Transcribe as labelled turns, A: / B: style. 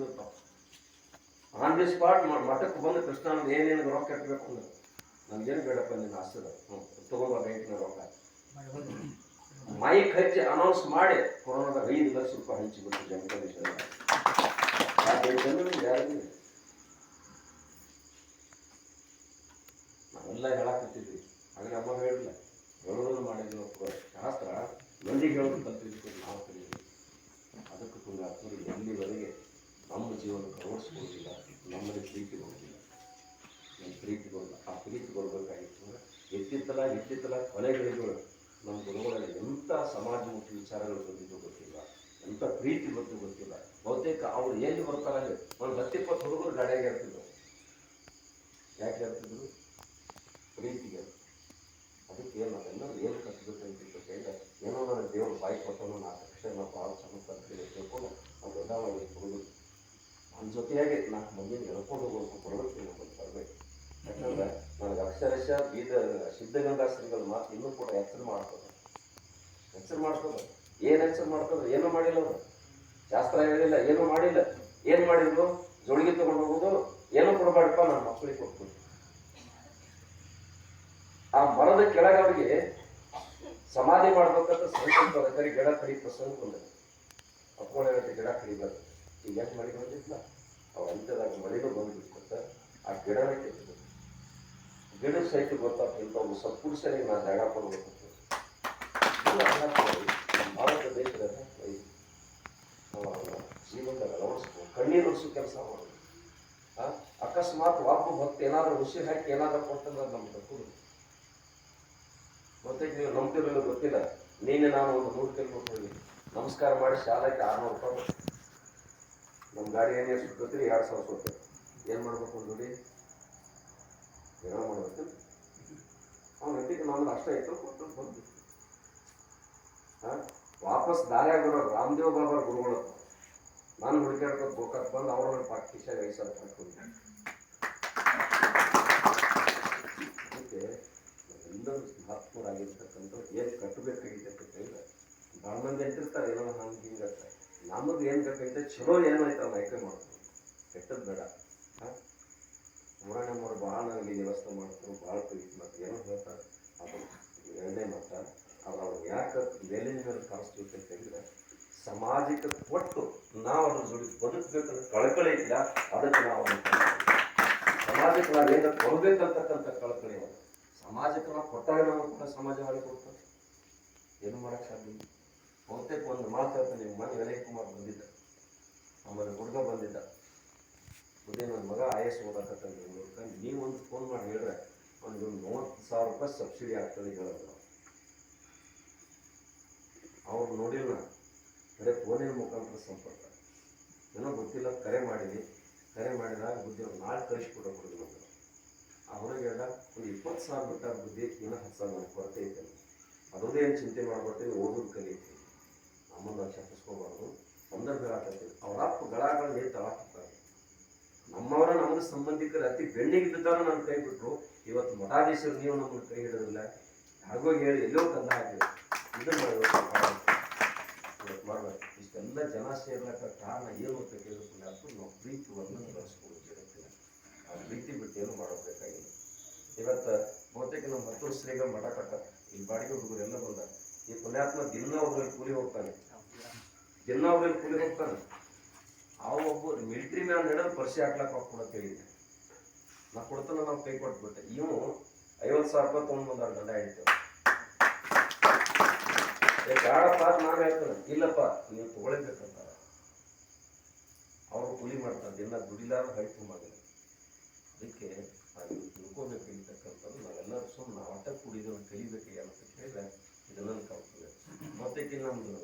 A: ಕೊಟ್ಟಿದ್ದು ತಾವು on the spot ಮಠಕ್ಕೆ ಬಂದು ಕೃಷ್ಣ ಏನೇನು ರೊಕ್ಕ ಕಟ್ಟಬೇಕು ಅಂದ್ರೆ ನನ್ಗೇನು ಬೇಡಪ್ಪ ನಿನ್ನ ಆಸ್ತದ ಹ್ಞೂ ತಗೊಂಡು ಬ್ಯಾಂಕಿನ ರೊಕ್ಕ. ಮೈಕ್ ಹಚ್ಚಿ ಅನೌನ್ಸ್ ಮಾಡಿ ಕೊರೋನಾದಾಗ ಐದು ಲಕ್ಷ ರೂಪಾಯಿ ಹಂಚಿಬಿಟ್ಟು ಜಮಖಂಡೇಶ್ವರ ಯಾರಿಗೂ ನಾವೆಲ್ಲ ಹೇಳಾಕತ್ತಿದ್ವಿ. ಹಾಗೆ ಅಮ್ಮ ಹೇಳಿಲ್ಲ. ಹೇಳೋದು ಒಬ್ಬ ಶಾಸ್ತ್ರ. ಮಂದಿಗೆ ಹೇಳೋದು ಜೀವನಕ್ಕೆ ಅಳವಡಿಸ್ಕೊಳ್ಳಿಲ್ಲ ನಮ್ಮಲ್ಲಿ ಪ್ರೀತಿ ಬರೋದಿಲ್ಲ ನಮ್ಮ ಪ್ರೀತಿ ಬರಲ್ಲ. ಆ ಪ್ರೀತಿ ಬರಬೇಕಾಗಿತ್ತು ಅಂದ್ರೆ ಎತ್ತಿತ್ತಲ ಎತ್ತಿತ್ತಲ ಕೊನೆಗಳಿಗಳು ನಮ್ಮ ಗುರುಗಳಲ್ಲಿ ಎಂಥ ಸಮಾಜಮುಖಿ ವಿಚಾರಗಳು ಬಂದಿದ್ದು ಗೊತ್ತಿಲ್ಲ. ಎಂಥ ಪ್ರೀತಿ ಬಂದು ಗೊತ್ತಿಲ್ಲ. ಬಹುತೇಕ ಅವ್ರು ಎಲ್ಲಿ ಬರ್ತಾರೆ ಒಂದು ಹತ್ತಿಪ್ಪತ್ತು ಹುಡುಗರು ಗಾಡಿಯಾಗಿ ಇರ್ತಿದ್ರು. ಯಾಕೆ ಇರ್ತಿದ್ರು? ಪ್ರೀತಿಗೆ. ಅದಕ್ಕೆ ನಾವೆಲ್ಲರೂ ಏನು ಕಟ್ಟಬೇಕು ಅಂತ ಏನೋ ನನ್ನ ದೇವರು ಬಾಯಿ ಕೊಟ್ಟನು ನಾನು ನಾವು ಭಾಳ ಸಮಸ್ಯೆ ತಿಳ್ಕೊಂಡು ನಾವು ದೊಡ್ಡವಾಗಿ ಹುಡುಗರು ನನ್ನ ಜೊತೆಯಾಗಿ ನಾಲ್ಕು ಮಂದಿನ ಎಳ್ಕೊಂಡು ಹೋಗೋದು ಕೊಡಬೇಕು ನಮ್ಮಲ್ಲಿ ಬರಬೇಕು ಯಾಕಂದ್ರೆ ನನಗೆ ಅಕ್ಷರಶಃ ಬೀದರ್ ಸಿದ್ಧಗಂಗಾ ಶ್ರೀಗಳ ಮಾತು ಇನ್ನೂ ಕೂಡ ಎಚ್ಚರ ಮಾಡ್ತದೆ ಎಚ್ಚರ ಮಾಡ್ತದೆ ಏನು ಎಚ್ಚರ ಮಾಡ್ತದೆ ಏನೂ ಮಾಡಿಲ್ಲ ಅವರು. ಶಾಸ್ತ್ರ ಹೇಳಿಲ್ಲ, ಏನೂ ಮಾಡಿಲ್ಲ. ಏನು ಮಾಡಿದ್ರು? ಜೋಳಿಗೆ ತಗೊಂಡು ಹೋಗೋದು. ಏನೂ ಕೊಡಬೇಡಪ್ಪ, ನನ್ನ ಮಕ್ಕಳಿಗೆ ಕೊಟ್ಬಿಟ್ಟು ಆ ಮರದ ಕೆಳಗೆ ಅವರಿಗೆ ಸಮಾಧಿ ಮಾಡ್ಬೇಕಂತ ಸಂಕಲ್ಪ ಗಿಡ ಕಡಿ ಪ್ರಸಂಗ ಬಂದದ್ದು. ಅಪ್ಕೊಳ್ಳೆ ಗಿಡ ಕಡಿಬಾರ್ದು ಈಗ ಯಾಕೆ ಮಾಡಿ ಬಂದಿಲ್ಲ ಅಂತ್ಯದಾಗ ಮಳೆನೂ ಬಂದ್ಬಿಟ್ಟ ಆ ಗಿಡನೇ ಕೆತ್ತಿದ್ರು ಗಿಡ ಸಹಿತ ಗೊತ್ತಾಗ್ತ ಇಂಥವು ಸತ್ಪುರುಷರಿಗೆ ನಾ ಜಾಗ ಕೊಡಬೇಕು ಭಾರತ ದೇಶದ ಜೀವನದ ಅಳವಡಿಸ್ಬೋದು ಕಣ್ಣೀರು ಉಳಿಸೋ ಕೆಲಸ ಮಾಡೋದು. ಅಕಸ್ಮಾತ್ ವಾಪು ಭಕ್ತಿ ಏನಾದರೂ ಋಷಿ ಹಾಕಿ ಏನಾದ್ರು ಕೊಟ್ಟಂದ್ರೆ ನಮ್ಗೆ ತಪ್ಪು ಮತ್ತೆ ನೀವು ನಂಬ್ತಿರಲಿಲ್ಲ ಗೊತ್ತಿಲ್ಲ. ನೀನೆ ನಾನು ಒಂದು ನೂರು ಕಿಲೋಮೀಟರ್ ನಮಸ್ಕಾರ ಮಾಡಿ ಶಾಲೆಗೆ ಆರ್ನೂರು ರೂಪಾಯಿ ಕೊಟ್ಟೆ. ನಮ್ಮ ಗಾಡಿ ಏನು ಎಷ್ಟು ಎರಡು ಸಾವಿರ ಸುತ್ತೆ ಏನು ಮಾಡ್ಬೇಕು ನೋಡಿ ಏನೋ ಮಾಡ್ಬೇಕು. ಅವ್ನ ಹೆಂಡತಿಗೆ ನಾನು ಅಷ್ಟೇ ಆಯ್ತು ಕೊಟ್ಟು ಬಂದು ಹಾಂ? ವಾಪಸ್ ದಾರ್ಯಾಗ ಬರೋದು ರಾಮದೇವ್ ಬಾಬಾ ಗುರುಗಳು. ನಾನು ಹುಡುಕಾಡ್ಕೊಂಡು ಗೋಕಾಕ್ ಬಂದು ಅವ್ರ ಪಾಕಿಶಾಗ ಕಿಶಾಗ ಐದು ಸಾವಿರ ಹಾಕೊಂಡು ಅದಕ್ಕೆ ನಾವೆಲ್ಲರೂ ಮಹಾತ್ಮರಾಗಿರ್ತಕ್ಕಂಥ ಏನು ಕಟ್ಟಬೇಕಾಗಿದೆ ಅಂತ ಹೇಳಿದ್ರೆ ಭಾಳ ಮಂದಿ ಅಂತಿರ್ತಾರೆ ಏನೋ ಹಂಗೆ ಹಿಂಗೆ ನಮಗೆ ಏನು ಬೇಕಾಗಿದೆ ಚಲೋ ಏನು ಐತೆ ಅದನ್ನ ಆಯ್ಕೆ ಮಾಡ್ತೀವಿ ಕೆಟ್ಟದ್ದು ಬೇಡ. ಹಾಂ? ಮೂರನೇ ಮೂರು ಭಾಳ ನನಗೆ ವ್ಯವಸ್ಥೆ ಮಾಡ್ತಾರೆ ಭಾಳ ಪ್ರೀತಿ ಮಾಡ್ತಾರೆ. ಏನೋ ಹೇಳ್ತಾರೆ. ಅದು ಎರಡನೇ ಮಟ್ಟ. ಅವ್ರು ಅವ್ರು ಯಾಕೆ ಮೇಲಿನ ಮೇಲೆ ಕಾಣಿಸ್ಬೇಕು ಹೇಳಿದ್ರೆ ಸಮಾಜಕ್ಕೆ ಕೊಟ್ಟು ನಾವು ಅದ್ರ ಜೋಡಿ ಬದುಕಬೇಕಂತ ಕಳಕಳಿ ಇಲ್ಲ. ಅದಕ್ಕೆ ನಾವು ಅದನ್ನ. ಸಮಾಜಕ್ಕೆ ನಾವು ಏನೋ ಕೊಡ್ಬೇಕಂತಕ್ಕಂಥ ಕಳಕಳಿ ಅದ ಸಮಾಜಕ್ಕೆ ನಾವು ಕೊಟ್ಟಾಗ ನಾವು ಕೂಡ ಸಮಾಜ ಕೊಡ್ತಾರೆ ಏನು ಮಾಡೋಕ್ಕೆ ಸಾಧ್ಯ. ಬಹುತೇಕ ಒಂದು ಮಾತು ಹೇಳ್ತಾನೆ ನಿಮ್ಮ ಮನೆ ವಿನಯ್ ಕುಮಾರ್ ಬಂದಿದ್ದ. ಆಮೇಲೆ ಹುಡುಗ ಬಂದಿದ್ದ. ಉದಯ ನನ್ನ ಮಗ ಐ ಎಸ್ ಓದಕತ್ತಾನೆ ನೋಡ್ಕೊಂಡು ನೀವು ಒಂದು ಫೋನ್ ಮಾಡಿ ಹೇಳ್ರೆ, ಒಂದು ಮೂವತ್ತು ಸಾವಿರ ರೂಪಾಯಿ ಸಬ್ಸಿಡಿ ಆಗ್ತದೆ ಹೇಳಿದ್ರು ಅವ್ರು ನೋಡಿಲ್ಲ. ಬರೀ ಫೋನಿನ ಮುಖಾಂತರ ಸಂಪರ್ಕ. ಏನೋ ಗೊತ್ತಿಲ್ಲ, ಕರೆ ಮಾಡಿದ್ವಿ. ಕರೆ ಮಾಡಿದಾಗ ಬುದ್ಧಿ ಅವ್ರು ನಾಳೆ ಕಳಿಸ್ಕೊಟ್ಟು ಹುಡುಗ ಆ ಹೊರಗೆ ಹೇಳ್ದ, ಒಂದು ಇಪ್ಪತ್ತು ಸಾವಿರ ಬಿಟ್ಟ ಬುದ್ಧಿ ಇನ್ನೂ ಹತ್ತು ಸಾವಿರ ಕೊರತೆ ಐತೆ. ಅದರದ್ದು ಏನು ಚಿಂತೆ ಮಾಡ್ಬಿಟ್ಟು ಓದೋದು ಕಲಿಯುತ್ತೆ ನಾವು ಶಪಿಸ್ಕೋಬಾರ್ದು ಸಂದರ್ಭ ಹೇಳಕತ್ತೀವಿ ಅವ್ರ ಅಪ್ಪ ಗಳಗಳು ತಳಾಕ್ತಾರೆ ನಮ್ಮವರ ನಮಗೆ ಸಂಬಂಧಿಕರು ಅತಿ ಬೆಣ್ಣಿಗೆ ಬಿದ್ದವರು ನನ್ನ ಕೈ ಬಿಟ್ಟರು ಇವತ್ತು ಮಠಾಧೀಶರು ನೀವು ನಮ್ಮನ್ನು ಕೈ ಹಿಡಿದಿಲ್ಲ. ಯಾರಿಗೋ ಹೇಳಿ ಎಲ್ಲೋ ಕಂದ ಹಾಕಿದ್ರು. ಇದನ್ನ ಇವತ್ತು ಮಾಡ್ಬೇಕು. ಇಷ್ಟೆಲ್ಲ ಜನ ಸೇರ್ಲಕ್ಕ ಕಾರಣ ಏನು ಅಂತ ಕೇಳಿಸ್ಕೊಂಡು ಅಷ್ಟು ನಾವು ಪ್ರೀತಿ ವರ್ಣನ ಬಳಸ್ಕೊಂಡು ಆ ಪ್ರೀತಿ ಬಿಟ್ಟು ಏನು ಮಾಡಬೇಕಾಗಿಲ್ಲ ಇವತ್ತು ಬಹುತೇಕ ನಮ್ಮ ಮತ್ತೊಂದು ಶ್ರೀಗಳು ಮಠ ಕಟ್ಟ. ಈ ಬಾಡಿಗೆ ಹುಡುಗರು ಎಲ್ಲ ಬಂದ ಈ ಪುಣ್ಯಾತ್ಮ ದಿನ ಒಬ್ಬರಲ್ಲಿ ಕೂಲಿ ಹೋಗ್ತಾನೆ. ದಿನ ಅವ್ರಲ್ಲಿ ಕೂಲಿ ಹೋಗ್ತಾನೆ. ಆ ಒಬ್ಬ ಮಿಲಿಟ್ರಿ ಮ್ಯಾನ್ ನಡೆದು ಪರ್ಸಿ ಹಾಕ್ಲಕ್ಕ ಹೋಗ್ಕೊಡ ಹೇಳಿದ್ದೆ ನಾ ಕೊಡ್ತಾನೆ ನಾವು ಕೈ ಕೊಟ್ಬಿಟ್ಟೆ. ಇವು ಐವತ್ತು ಸಾವಿರ ರೂಪಾಯಿ ತೊಗೊಂಡು ಬಂದಾರ ಗಂಡ ಹೇಳ್ತೇವೆ ಬೇಡಪ್ಪ, ನಾನು ಹೇಳ್ತೇನೆ. ಇಲ್ಲಪ್ಪ, ನೀವು ತಗೊಳ್ಬೇಕಂತ. ಅವರು ಕೂಲಿ ಮಾಡ್ತಾರೆ. ದಿನ ದುಡಿಲಾರ ಹೈ ತುಂಬಾಗಿಲ್ಲ ಅದಕ್ಕೆ ನಾವು ತಿಳ್ಕೊಬೇಕಾಗಿರ್ತಕ್ಕಂಥದ್ದು ನಾವೆಲ್ಲರೂ ಸುಮ್ಮನೆ ಆಟ ಕೂಡಿದ್ರು ಕಲಿಬೇಕು ಏನಂತ ಹೇಳಿದ್ರೆ ಇದನ್ನ ಕಾಣ್ತದೆ ಮತ್ತೆ ನಮ್ದು